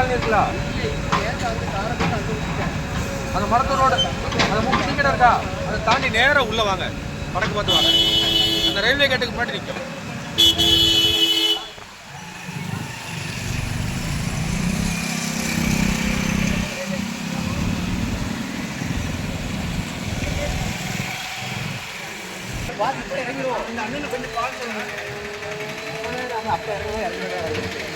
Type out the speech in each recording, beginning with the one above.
Colony இருக்குல்ல அந்த மரத்து அந்த மூணு டீ கடை இருக்கா? அதை தாண்டி நேராக உள்ளே வாங்க. வடக்கு பார்த்து வாங்க. அந்த ரயில்வே கேட்டுக்கு முன்னாடி நிற்கும் இந்த அண்ணன் கொஞ்சம் பார்த்து அப்போ இறங்கி இறங்கி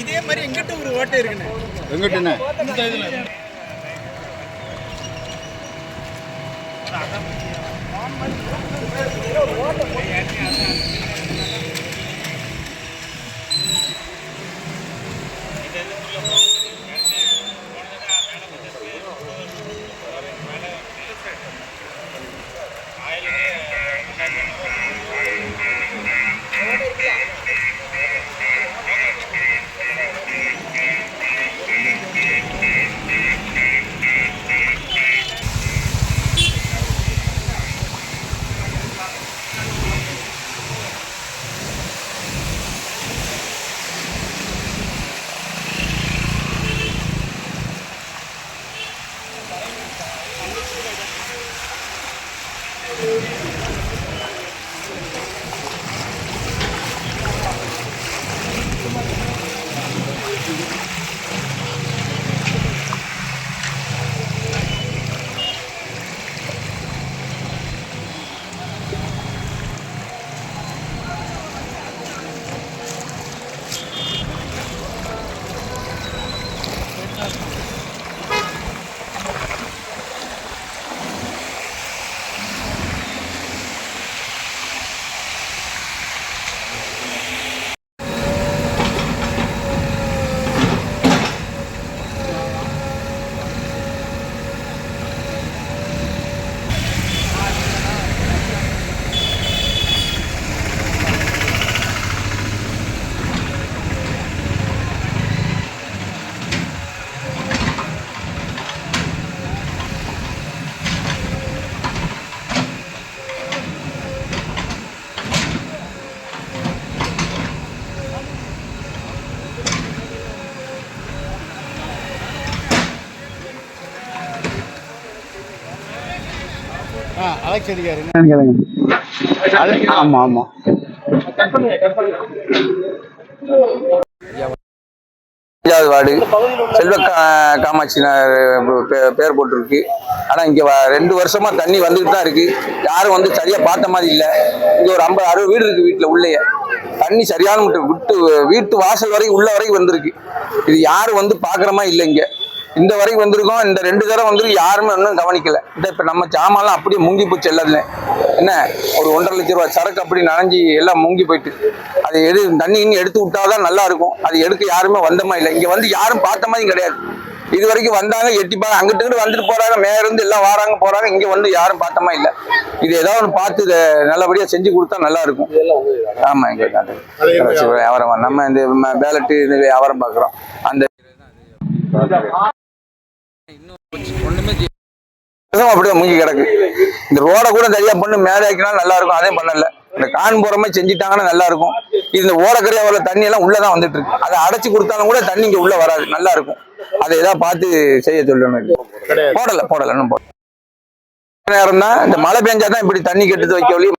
இதே மாதிரி எங்கிட்ட ஒரு ஓட்டை இருக்குண்ணே. எங்கிட்டண்ணே? இந்த ஆமாம் ஆமாம் அஞ்சாவது வார்டு. செல்வ கா- காமாட்சி பேர் போட்டிருக்கு. ஆனால் இங்கே ரெண்டு வருஷமா தண்ணி வந்துட்டு தான் இருக்கு. யாரும் வந்து சரியா பார்த்த மாதிரி இல்லை. இங்கே ஒரு ஐம்பது அறுபது வீடு இருக்கு வீட்டில் உள்ளேயே. தண்ணி சரியான மட்டும் விட்டு வீட்டு வாசல் வரைக்கும் உள்ள வரைக்கும் வந்திருக்கு. இது யாரும் வந்து பார்க்குற மாதிரி இல்லை இங்கே. இந்த வரைக்கும் வந்திருக்கோம். இந்த ரெண்டு தடவை வந்து யாருமே இன்னும் கவனிக்கல. இந்த இப்போ நம்ம ஜாமான்லாம் அப்படியே முங்கி போச்சு எல்லாத்துலேயும். என்ன? ஒரு ஒன்றரை லட்ச ரூபா சரக்கு அப்படி நனைஞ்சி எல்லாம் முங்கி போயிட்டு. அது எடு தண்ணி இன்னும் எடுத்து விட்டாதான் நல்லா இருக்கும். அது எடுக்க யாருமே வந்தமா இல்லை. இங்க வந்து யாரும் பார்த்த மாதிரி கிடையாது. இது வரைக்கும் வந்தாங்க எட்டிப்பாங்க அங்கிட்டு இங்கிட்டு வந்துட்டு போறாங்க. மேல இருந்து எல்லாம் வராங்க போறாங்க. இங்க வந்து யாரும் பார்த்தமா இல்லை. இது ஏதாவது ஒன்று பார்த்து இதை நல்லபடியா செஞ்சு கொடுத்தா நல்லா இருக்கும். ஆமா எங்க வியாபாரம் நம்ம இந்த பேலட்டு இந்த வியாபாரம் பார்க்குறோம். அந்த இன்னும் செய்ய- அப்படியே மூங்கி கிடக்கு. இந்த ரோட கூட சரியா பண்ணு மேலே ஆக்கினாலும் நல்லா இருக்கும் அதே பண்ணல. இந்த கான் போறமே செஞ்சுட்டாங்கன்னா நல்லா இருக்கும் இது இந்த ஓடக்கரையா வர தண்ணி எல்லாம் உள்ளதான் வந்துட்டு இருக்கு அதை அடைச்சு கொடுத்தாலும் கூட தண்ணி இங்க உள்ள வராது. நல்லா இருக்கும் அதை ஏதாவது பார்த்து செய்ய சொல்லணும் போடல போடல இன்னும் போடல. நேரம் தான். இந்த மழை பெஞ்சாதான் இப்படி தண்ணி கெட்டுது வைக்க வழி.